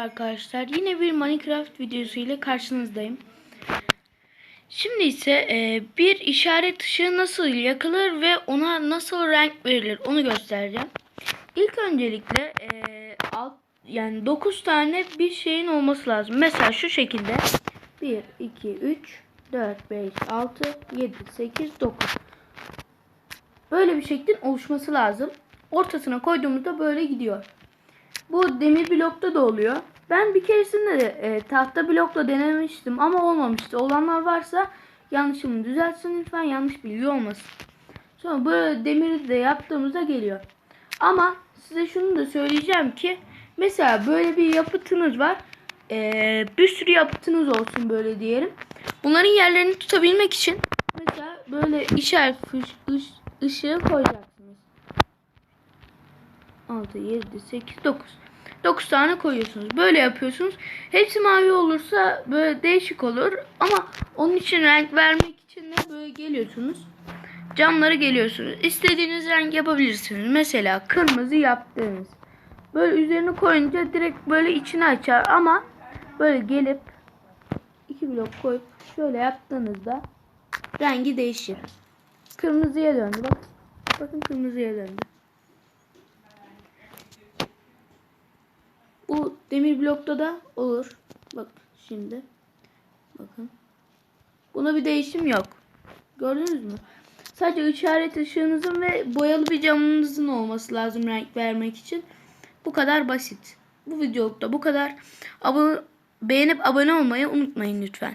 Arkadaşlar yine bir Minecraft videosu ile karşınızdayım. Şimdi ise e, bir işaret ışığı nasıl yakılır ve ona nasıl renk verilir onu göstereceğim. İlk öncelikle e, alt, yani 9 tane bir şeyin olması lazım. Mesela şu şekilde 1, 2, 3, 4, 5, 6, 7, 8, 9. Böyle bir şeklin oluşması lazım. Ortasına koyduğumuzda böyle gidiyor. Bu demir blokta da oluyor. Ben bir keresinde de e, tahta blokla denemiştim ama olmamıştı. Olanlar varsa yanlışımı düzeltsin lütfen yanlış bilgi olmasın. Sonra böyle demiri de yaptığımızda geliyor. Ama size şunu da söyleyeceğim ki mesela böyle bir yapıtınız var. E, bir sürü yapıtınız olsun böyle diyelim. Bunların yerlerini tutabilmek için mesela böyle işaret ış- ışığı koyacaksınız. 6, 7, 8, 9. 9 tane koyuyorsunuz. Böyle yapıyorsunuz. Hepsi mavi olursa böyle değişik olur. Ama onun için renk vermek için de böyle geliyorsunuz. Camları geliyorsunuz. İstediğiniz renk yapabilirsiniz. Mesela kırmızı yaptığınız. Böyle üzerine koyunca direkt böyle içini açar ama böyle gelip iki blok koyup şöyle yaptığınızda rengi değişir. Kırmızıya döndü. Bak. Bakın kırmızıya döndü. Bu demir blokta da olur. Bak şimdi. Bakın. Buna bir değişim yok. Gördünüz mü? Sadece işaret ışığınızın ve boyalı bir camınızın olması lazım renk vermek için. Bu kadar basit. Bu videolukta bu kadar. Abone, beğenip abone olmayı unutmayın lütfen.